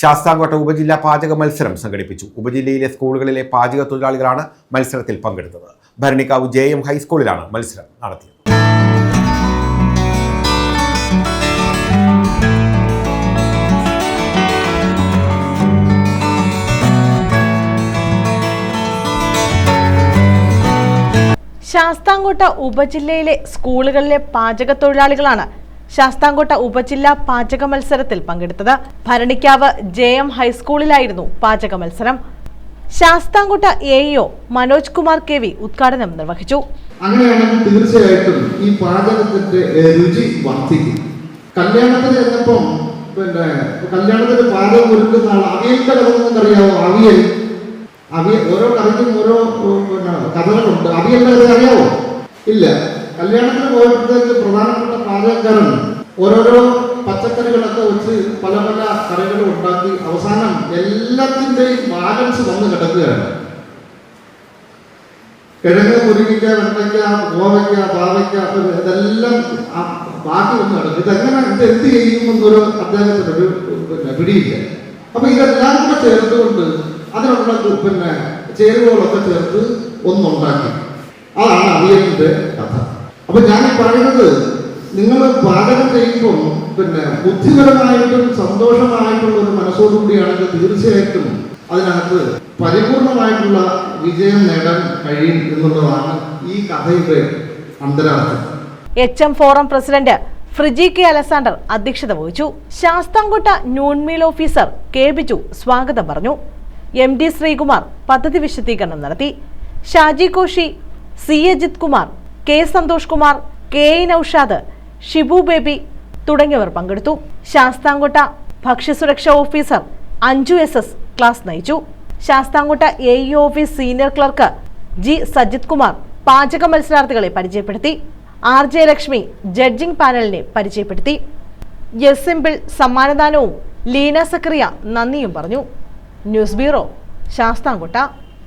ശാസ്താംകോട്ട ഉപജില്ലാ പാചക മത്സരം സംഘടിപ്പിച്ചു. ഉപജില്ലയിലെ സ്കൂളുകളിലെ പാചക തൊഴിലാളികളാണ് മത്സരത്തിൽ പങ്കെടുത്തത്. ഭരണിക്കാവ് ജെ എം ഹൈസ്കൂളിലാണ് മത്സരം നടത്തിയത്. ശാസ്താംകോട്ട ഉപജില്ലയിലെ സ്കൂളുകളിലെ പാചക തൊഴിലാളികളാണ് ശാസ്താംകോട്ട ഉപജില്ലാ പാചക മത്സരത്തിൽ പങ്കെടുത്തത് ഭരണിക്കാവ് ജെ എം ഹൈസ്കൂളിലായിരുന്നു പാചക മത്സരം. Sasthamkotta A Manoj Kumar K V ഉദ്ഘാടനം നിർവഹിച്ചു. അങ്ങനെയാണെങ്കിൽ തീർച്ചയായിട്ടും ഈ പാചകത്തിന്റെ രുചി വർദ്ധിക്കും. കല്യാണത്തിന് ചെന്നപ്പം പിന്നെ കല്യാണത്തിന് പാചകം ഒരുക്കുന്ന ആൾ അവിയൽ നിങ്ങൾക്കറിയാവോ അവിയൽ. അവിയൽ ഓരോ കറിക്കും ഓരോ പിന്നെ കഥകളുണ്ട്. അവിയൽ കഥ അറിയാവോ? ഇല്ല. കല്യാണത്തിന് പോയപ്പോഴത്തേക്ക് പ്രധാനപ്പെട്ട പാചകക്കാരൻ ഓരോരോ പച്ചക്കറികളൊക്കെ വെച്ച് പല പല കറികളും ഉണ്ടാക്കി അവസാനം എല്ലാത്തിന്റെയും ബാലൻസ് വന്ന് കിടക്കുകയാണ്. കിഴങ്ങ് മുരുങ്ങിക്ക വെണ്ടയ്ക്ക ഗോവയ്ക്ക പാവയ്ക്ക ഇത് ഇതെല്ലാം ബാക്കി വന്ന് കിടക്കും. ഇതെങ്ങനെ ഇത് എന്ത് ചെയ്യുമെന്നൊരു അദ്ദേഹത്തിന് ഒരു പിന്നെ പിടിയില്ല. അപ്പൊ ഇതെല്ലാം കൂടെ ചേർത്തുകൊണ്ട് അതിനുള്ള പിന്നെ ചേരുവകളൊക്കെ ചേർത്ത് ഒന്നുണ്ടാക്കി. അതാണ് അവിയലിന്റെ കഥ. അപ്പൊ ഞാൻ പറയുന്നത് നിങ്ങൾ പാചകം ചെയ്യുമ്പോൾ പിന്നെ ബുദ്ധിപരമായിട്ടും സന്തോഷമായിട്ടുള്ള ഒരു മനസ്സോടുകൂടിയാണെങ്കിൽ തീർച്ചയായിട്ടും അതിനകത്ത് പരിപൂർണമായിട്ടുള്ള വിജയം നേടാൻ കഴിയും എന്നുള്ളതാണ് ഈ കഥയുടെ അന്തരാർത്ഥം. H M forum president Friji K Alexander അധ്യക്ഷത വഹിച്ചു. Sasthamkotta noon meal officer K Biju സ്വാഗതം പറഞ്ഞു. എം ഡി ശ്രീകുമാർ പദ്ധതി വിശദീകരണം നടത്തി. Shaji Koshy C. Ajith Kumar K Santhosh Kumar K A Noushad Shibu Baby തുടങ്ങിയവർ പങ്കെടുത്തു. ശാസ്താംകോട്ട ഭക്ഷ്യസുരക്ഷാ officer Anju S S class നയിച്ചു. Sasthamkotta A E office senior clerk G Sajith Kumar പാചക മത്സരാർത്ഥികളെ പരിചയപ്പെടുത്തി. ആർ ജെ ലക്ഷ്മി ജഡ്ജിംഗ് പാനലിനെ പരിചയപ്പെടുത്തി. എസ് സിമ്പിൾ സമ്മാനദാനവും ലീന സക്രിയ നന്ദിയും പറഞ്ഞു. News bureau Sasthamkotta.